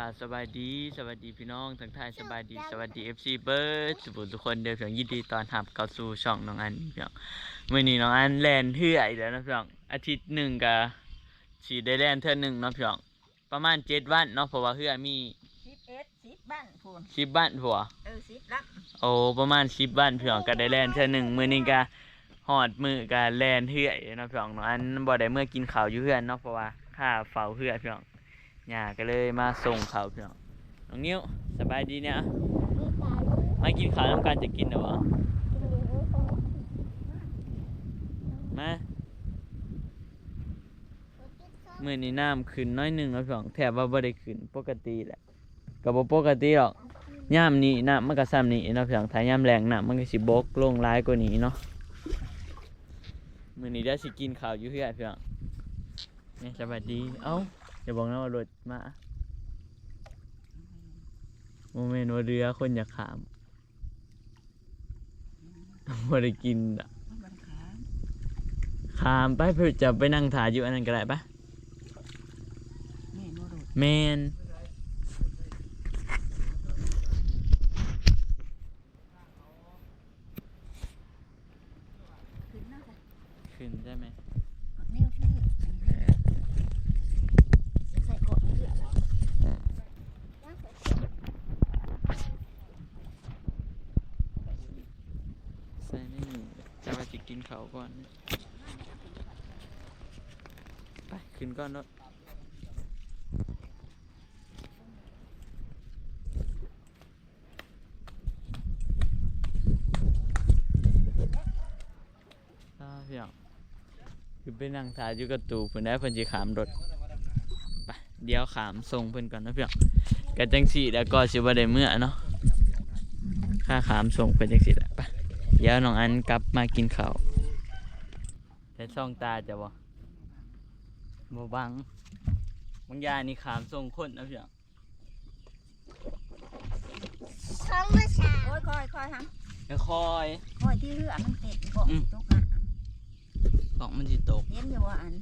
กราบสบายดีสวัสดีพี่น้องทั้งไทายสบายดีสวัสดีเอฟซีเบิร์ดสุบุทุกคนเดินเพียงยินดีตอนหับเข้าสู่ช่องน้องอันพี่น้องเมื่อนี้น้องอันแลนเทื่อยแล้วนะพี่น้องอาทิตย์หนึ่งกับสีได้แลนเทื่อหนึ่งเนาะพี่น้องประมาณเจ็ดวันเนาะเพราะว่าเทื่อมีสิบเอ็ดสิบบ้านพูนสิบวันผัวเออสิบลักโอ้ประมาณสิบวันพี่น้องก็ได้แลนเทื่อหนึ่งมื้อนี้ก็หอดมือก็แลนเทื่อยเนาะพี่น้องน้องอันบ่ได้เมื่อกินข้าวอยู่เพื่อนเนาะเพราะว่าข้าเฝ้าเพื่อนพี่น้อ งย่าก็เลยมาส่งข้าวพี่น้องน้องนิ้วสบายดีเนี่ยมากินข้าวน้ำกันจะกินเหรอมาเมื่อนี้น้ำขึ้นน้อยหนึ่งแล้วพี่น้องแทบว่าบ่ได้ขึ้นปกติแหละก็บ่ปกติหรอกย่ามนี้น้ำมันก็ซ้ำนี้เนาะพี่น้องถ้าย่ามแรงน้ำมันก็สิบกลงร้ายกว่านี้เนาะมื่อนี้ได้สิกินข้าวอยู่เพื่อนพี่น้องนี่สบายดีเอ้า อย่าบอกนะว่ารถมาโมเมนต์ว่าเรือคนอยากขามบ่ได้กินดอกมันขาขามไปเพื่อจะไปนั่งถ่ายอยู่อันนั้นก็ได้ปะแม่นวรุษแมนขึ้นนะจ๊ะ ขึ้นได้ไหม นิ้วชื่อใส่กดนี่เยอะ ใส่ในนี่จะว่าจะ วก่อน ไป ขึ้นก่อนเนาะอ่าพี่น้องคือไปนั่งถ่ายอยู่กับตูเพิ่นได้เพิ่นสิขามรถไปเดี๋ยวขามส่งเพิ่นก่อนนะพี่น้องกันจังสี่แล้วก็สิบ่ได้เมื่อเนาะค่าขามส่งเพิ่นจังสี่แหละไปเดี๋ยวน้องอันกลับมากินข้าว ช่องตาจะบ่บ่บังบางอยางนี่ขามส่งคนนะพี่น้องท้องมาสาโอ้ยคอยคอยฮะแล้วคอยคอยที่เรือมันเต็มเกาะอืมตกอะของมันสิตกเห็นอยู่ว่าอัน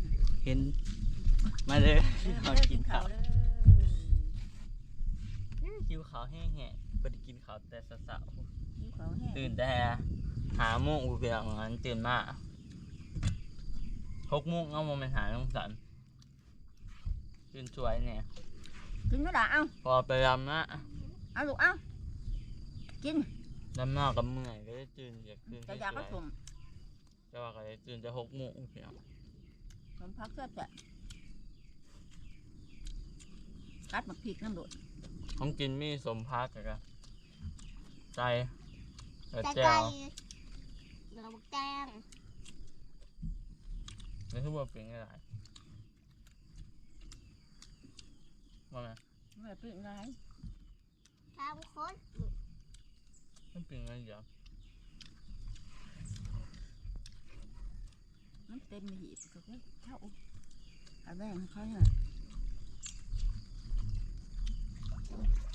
เห็น มาเลยพี่น้องกินข้าวเลยหิวข้าวแห้งๆบ่ได้กินข้าวแต่เช้าๆหิวเขาวแห้งตื่นแต่หาโมงอุเบียงนั้นตื่นมา หกโมงเอาโมงไปหาน้องสันตื่นสวยเนี่ย กินไม่ได้เอ้าพอไปรำนะเอาลูกเอ้ากินรำหน้ากับเมื่อยก็ได้ตื่นอยากตื่นจะอยากก็สสวยมๆแต่ว่าก็ได้ตื่นจะหกโมงเพียงสมพักเสื้อแจะกัดหมักพริกน้ำโดดของกินมีสมพักกะใจแล้วแต่แจ้ไก่วเราบอกแตง นี่คือว่าเป็นไงไรว่าไงไม่เป็นไรทำคนมันเป็นไงเดี๋ยวมันเต็มหีบก็เข้าเอาแบ่งให้เขาเนี่ย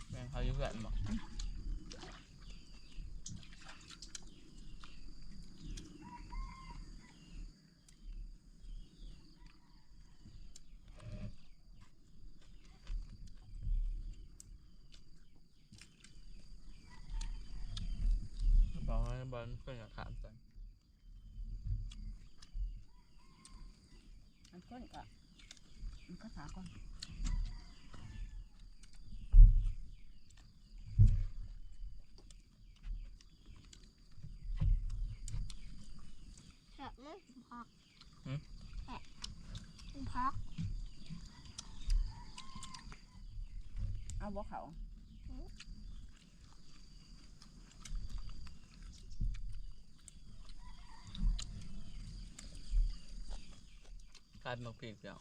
แม่งเขาอยู่แบบบอกบอกให้ บอลเพื่อนกับขามกันมันก้นก็มันก็สาก่อนเถอะไม่พักแอะพักเอาบ่เขา กลายเป็นมักพีกเดียว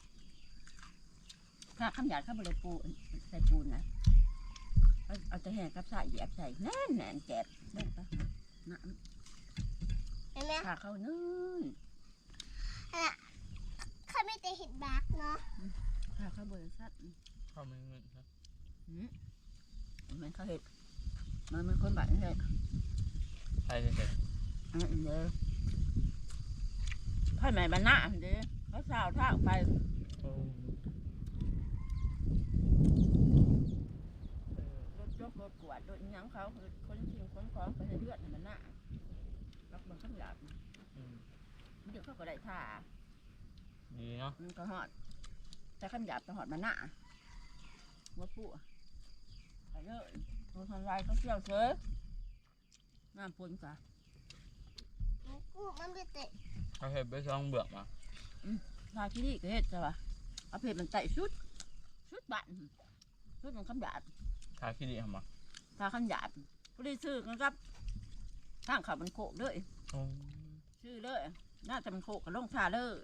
ถ้าคำหยาดเข้าไปเลยปูนใส่ปูนนะเอาเอาแต่แห่กับสายเหยียบใส่แน่นแน่นแกะแน่นปะน้เห็นไหมำขาเขานื่นข้าไม่ได้เห็นบักเนาะขาเขาบริษัทเข้าไม่เงินครับมันเขาเห็ดมันเป็นคนแบบนี้เลยใครจะเสร็จอันนี้เด้อพ่อแม่บ้านหน้าอันเด้อ เขาสาวท่าไปรถยกรถกวาดโอ้เขาคือคนทิ้งคนของไปให้เลือดให้มันหน้ารักบังคับหยาบเดี๋ยวเขาก็ได้ท่าดีเนาะมันก็หอด แต่ขันหยาบจะหอดมันหน้าว่าปู่ไปเลยโดนทำลายเขาเชี่ยวเฉยน้ำปนจ้ะกูมันไม่เตะเอาเห็ดไปช่องเบือกมา ทาที่นี่ก็เฮ็ดจ้ะวะเอาเพชรมันไต่ชุด ชุดบันชุดมันขันหยาบทาขี้ดีทำมาทาขันหยาบพอดีซื้อกันครับทางเขามันโคกเลยโอ้ชื่อเลยน่าจะมันโคกกับลงชาเลย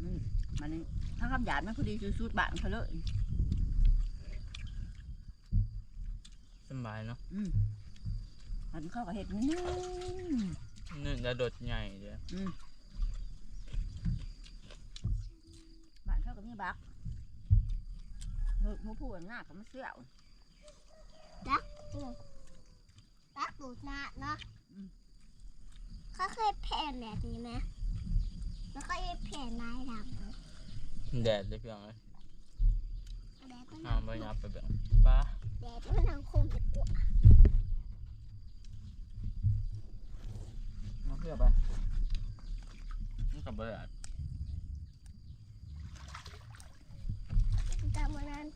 อืมมันนี่ถ้าคำหยาดมันพอดีชุดบานเขาเลยสบายเนาะอันเข้ากับเห็ดนี่งนึ่งจะโดดใหญ่เดียว อืมบ้า นเข้ากับมีบักเฮ้ยหมูผู้หน้ากับมันเสี่ยวรักดูดหน้าเนาะอืมเขาเคยแผ่แบบนี้ไหมแล้วก็ยังแผ่นายดำแดดเลยเพียงเลยแดดมันห้ามไปยับไปแบบป้าแดดมันหนังคมดีกว่ามาเพื่อไปมันกลับไปอ่ะแต่วันนั้น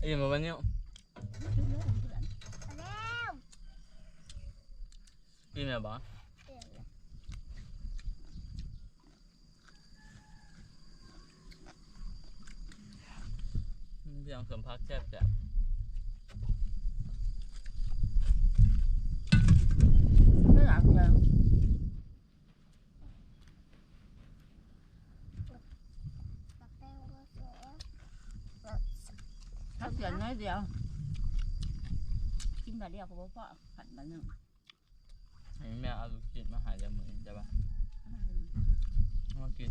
ไอ้ยมาวันนี้แล้วพี่แม่บอกเดี๋ยวนะเพียงสมพักแทบจะไม่หลังแล้ว ปักแป้งก็สวย ถ้าเสียน้อยเดียว กินแบบเดียวก็บ่พอขันมาหนึ่งให้แม่เอาลูกชิ้นมาหายจะเหมือใช่ปะมากิน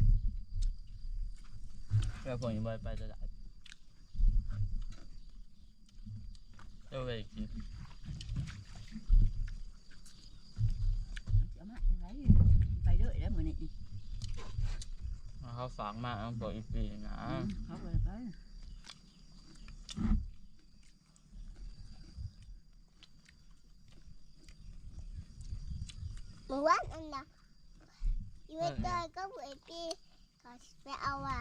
แม่ผมยังไปไปจะได้เจ้าไปกินเดี๋ยวมาอะไรไปเรื่อยแล้วมือนี้เขาฝากมาเอาบอกอีกปีนะเขาไปไป เมื่อ วานอันน่ะยูเอเตอร์ก็เหมือนพี่เขาไปเอาว่ะ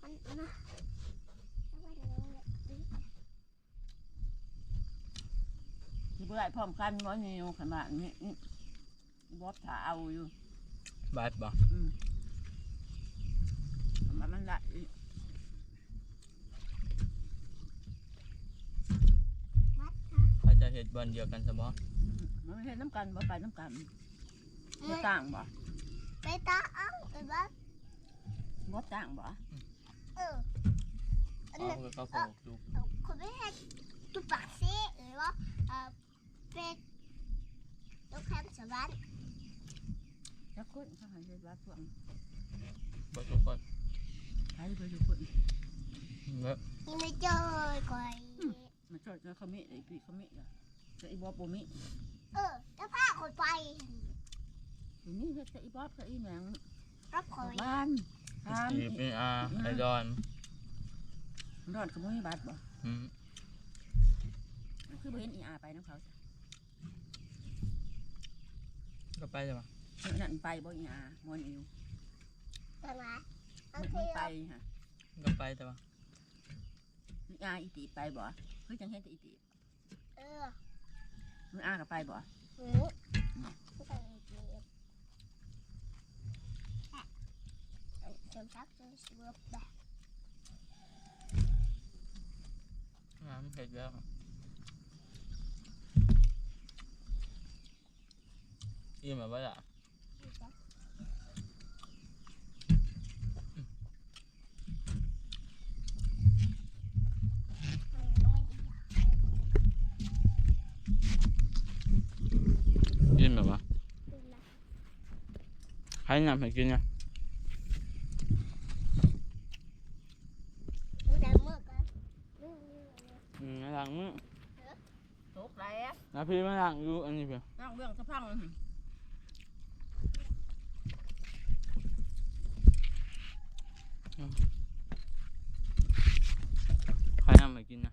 มันนะแล้ววันนี้เนี่ยที่เพื่อนพร้อมกันว่านี่ขนาดนี้นี่บอบถาเอาอยู่บาดบ่อืมทำไมมันได้อีก มัดค่ะ เขาจะเห็ดบอลเดียวกันสมอมันไม่ใช่น้ำกันบ่ไปน้ำกันบ่ต่างบ่ไปตาเอ้าไปบ้านบ่ต่างบ่เอออันเขานั้นคือเขาผูกลูกคุณไม่ให้ตุปากซีหรือว่าเออเป็นลูกแคมสวรรค์จักคนเขาให้เฮ็ดว่าพวกบ่ทุกคนใครไปทุกคนเว้ยยังไม่เจอก่อย มันชอบจะเขามีไอ้พี่เขามีอะแต่อีบอบบ่มีเออจะพาคนไปทีนี้เฮ็ดแต่อีบอบแต่อีแหมงรับคอยบ้านทามจีบนี่อาไอดอนรอดก็บ่มีบัตรบ่อืมคือบ่เห็นอีอาไปนํเขาก็ไปใช่ปะเมื่อนั้นไปบ่อีอามอนอิวใช่ไหมโอมันเคมันไปเราฮะก็ไปใช่ปะอี อาอีตีไปบ่คือจังเห็นแต่อีตีเออมืออาก็ไปบ่หืมไม่ต้องอีกเลยเอ้ยเสริมทักเสริมสวบแบบน้ำเห็ดแล้วอิ่มแบบว่าอะ ให้น้ำให้กินนะล้างมือก่อนอืมหลังมือตกแล้วนะพี่มาหลังอยู่อันนี้เพื่อนางเรื่องสะพังให้น้ำให้กินนะ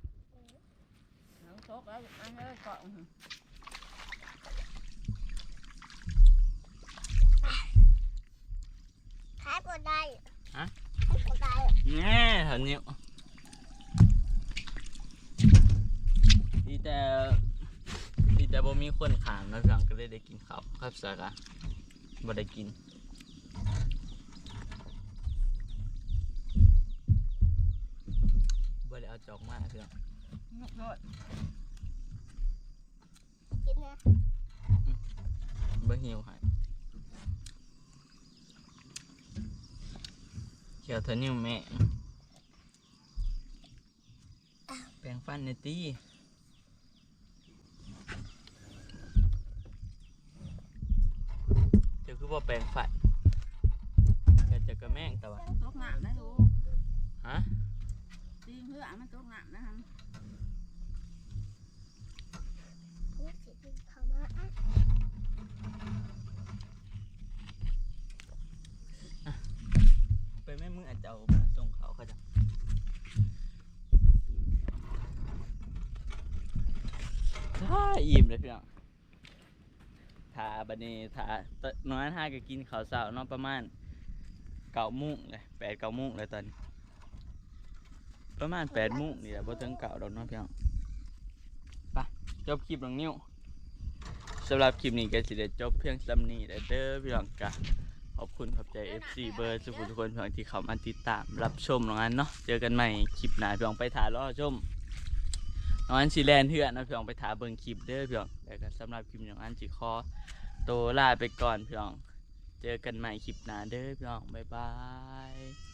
น่เถอะนิ้วดีแต่ดีแต่บ่มีคนขามนะพี่น้องก็เลยได้กินข้าวครับสากะบ่ได้กินบ่ได้เอาจอกมาพี่น้องนกโดดกินนะบ่หิวให้เขียวเธอนิ้วแม่ แปรงฟันในตีเจ้าคือบ่แปรงฟันแต่จะกระแม่งแต่ว่าตกน้ำนะดูฮะตีเพื่อมันตกน้ำนะฮะนี่สิกินข้าวมาอะไปแม่มึงอาจจะเอามาส่งเขาเขาจะถ้า อิ่มเลยพี่น้องถาบันนี้ถาน้อยห้าก็กินข้าวเช้าเนาะประมาณเก้ามุ้งเลยแปดเก้ามุ้งเลยตอนนี้ประมาณแปดมุ้งนี่แหละพอถึงเก่าดอกเนาะพี่น้องไปจบคลิปน้องนิ้วสำหรับคลิปนี้ก็สิได้จบเพียงสำนี้แหละเด้อพี่น้องกะขอบคุณขอบใจ FC เบอร์สุขุทุกคนเพียงที่เขามาติดตามรับชมน้องอันเนาะเจอกันใหม่คลิปหน้าพี่น้องไปถ่ายรอชม น้องอันสีแลนเถื่อนนะพี่น้องไปถาเบิ่งคลิปเด้อพี่น้องแล้วก็สำหรับคลิปน้องอันจีคอโตวลาไปก่อนพี่น้องเจอกันใหม่คลิปหน้าเด้อพี่น้องบ๊ายบาย